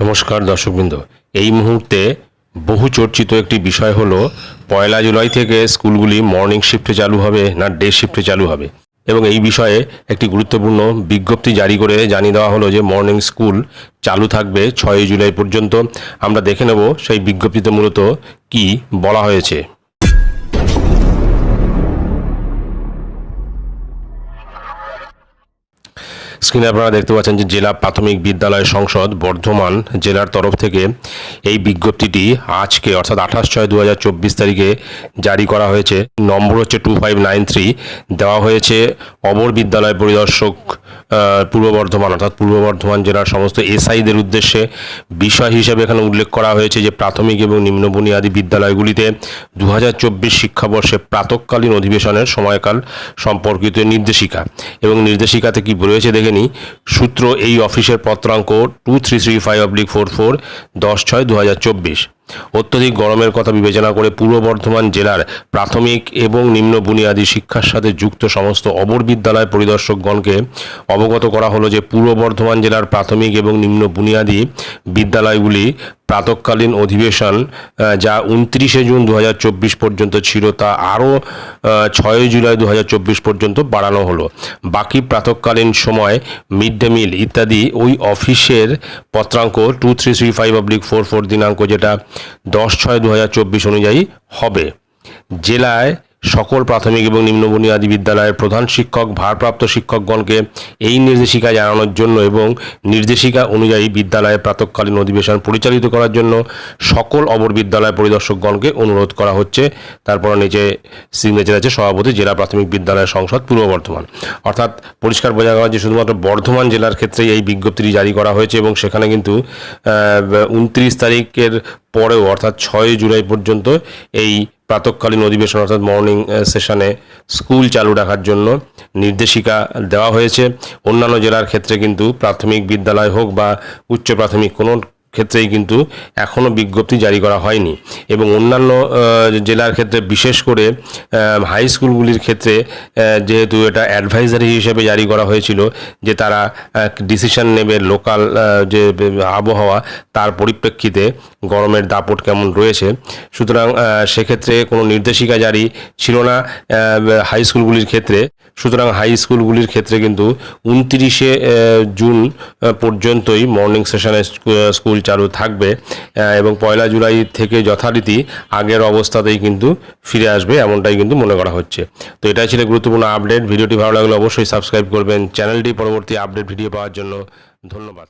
নমস্কার দর্শকবৃন্দ। এই মুহূর্তে বহু চর্চিত একটি বিষয় হলো, পয়লা জুলাই থেকে স্কুলগুলি মর্নিং শিফটে চালু হবে না ডে শিফটে চালু হবে। এবং এই বিষয়ে একটি গুরুত্বপূর্ণ বিজ্ঞপ্তি জারি করে জানিয়ে দেওয়া হলো যে মর্নিং স্কুল চালু থাকবে ছয়ই জুলাই পর্যন্ত। আমরা দেখে নেব সেই বিজ্ঞপ্তিতে মূলত কি বলা হয়েছে। স্ক্রিনে আপনারা দেখতে পাচ্ছেন যে জেলা প্রাথমিক বিদ্যালয় সংসদ বর্ধমান জেলার তরফ থেকে এই বিজ্ঞপ্তিটি আজকে, অর্থাৎ আঠাশ ছয় দু তারিখে জারি করা হয়েছে। নম্বর হচ্ছে টু ফাইভ নাইন থ্রি দেওয়া হয়েছে অবর বিদ্যালয় পরিদর্শক পূর্ব বর্ধমান, অর্থাৎ পূর্ব বর্ধমান জেলার সমস্ত এসআইদের উদ্দেশ্যে বিষয় হিসেবে এখানে উল্লেখ করা হয়েছে যে প্রাথমিক এবং নিম্ন বুনিয়াদী বিদ্যালয়গুলিতে দু হাজার চব্বিশ শিক্ষাবর্ষে প্রাতকালীন অধিবেশনের সময়কাল সম্পর্কিত নির্দেশিকা। এবং নির্দেশিকাতে কি রয়েছে দেখে নিই, সূত্র এই অফিসের পত্রাঙ্ক two three three five oblique four four দশ ছয় দু অত্যধিক গরমের কথা বিবেচনা করে পূর্ব বর্ধমান জেলার প্রাথমিক এবং নিম্ন বুনিয়াদী শিক্ষার সাথে যুক্ত সমস্ত অবর বিদ্যালয় পরিদর্শকগণকে অবগত করা হলো যে পূর্ব বর্ধমান জেলার প্রাথমিক এবং নিম্ন বুনিয়াদী বিদ্যালয়গুলি প্রাতকালীন অধিবেশন যা উনত্রিশে জুন দু হাজার চব্বিশ পর্যন্ত ছিল, তা আরও ছয়ই জুলাই দু হাজার চব্বিশ পর্যন্ত বাড়ানো হলো। বাকি প্রাতকালীন সময়, মিড ডে মিল ইত্যাদি, ওই অফিসের পত্রাঙ্ক two three three five oblique four four দিনাঙ্ক যেটা দশ ছয় দু অনুযায়ী হবে। জেলায় সকল প্রাথমিক এবং নিম্ন বুনিয়াদী বিদ্যালয়ের প্রধান শিক্ষক, ভারপ্রাপ্ত শিক্ষকগণকে এই নির্দেশিকা জানানোর জন্য এবং নির্দেশিকা অনুযায়ী বিদ্যালয়ে প্রাতকালীন অধিবেশন পরিচালিত করার জন্য সকল অবর বিদ্যালয় পরিদর্শকগণকে অনুরোধ করা হচ্ছে। তারপর নিচে সিগনেচার আছে, সভাপতি, জেলা প্রাথমিক বিদ্যালয় সংসদ, পূর্ব বর্ধমান। অর্থাৎ পরিষ্কার বোঝা গেল যে শুধুমাত্র বর্ধমান জেলার ক্ষেত্রেই এই বিজ্ঞপ্তিটি জারি করা হয়েছে এবং সেখানে কিন্তু উনত্রিশ তারিখের পরেও, অর্থাৎ ছয় জুলাই পর্যন্ত এই প্রাতকালীন অধিবেশন, অর্থাৎ মর্নিং সেশনে স্কুল চালু রাখার জন্য নির্দেশিকা দেওয়া হয়েছে। অন্যান্য জেলার ক্ষেত্রে কিন্তু প্রাথমিক বিদ্যালয় হোক বা উচ্চ প্রাথমিক কোনো ক্ষেত্রেই কিন্তু এখনও বিজ্ঞপ্তি জারি করা হয়নি। এবং অন্যান্য জেলার ক্ষেত্রে বিশেষ করে হাই স্কুলগুলির ক্ষেত্রে যেহেতু এটা অ্যাডভাইজারি হিসেবে জারি করা হয়েছিল যে তারা ডিসিশন নেবে লোকাল যে আবহাওয়া, তার পরিপ্রেক্ষিতে গরমের দাপট কেমন রয়েছে। সুতরাং সেক্ষেত্রে কোনো নির্দেশিকা জারি ছিল না হাই স্কুলগুলির ক্ষেত্রে। সুতরাং হাই স্কুলগুলির ক্ষেত্রে কিন্তু উনত্রিশে জুন পর্যন্তই মর্নিং সেশনে স্কুল চালু থাকবে এবং পয়লা জুলাই থেকে যথারীতি আগের অবস্থাতেই কিন্তু ফিরে আসবে এমনটাই কিন্তু মনে করা হচ্ছে। তো এটাই ছিল গুরুত্বপূর্ণ আপডেট। ভিডিওটি ভালো লাগলে অবশ্যই সাবস্ক্রাইব করবেন। চ্যানেলটি পরবর্তী আপডেট ভিডিও পাওয়ার জন্য ধন্যবাদ।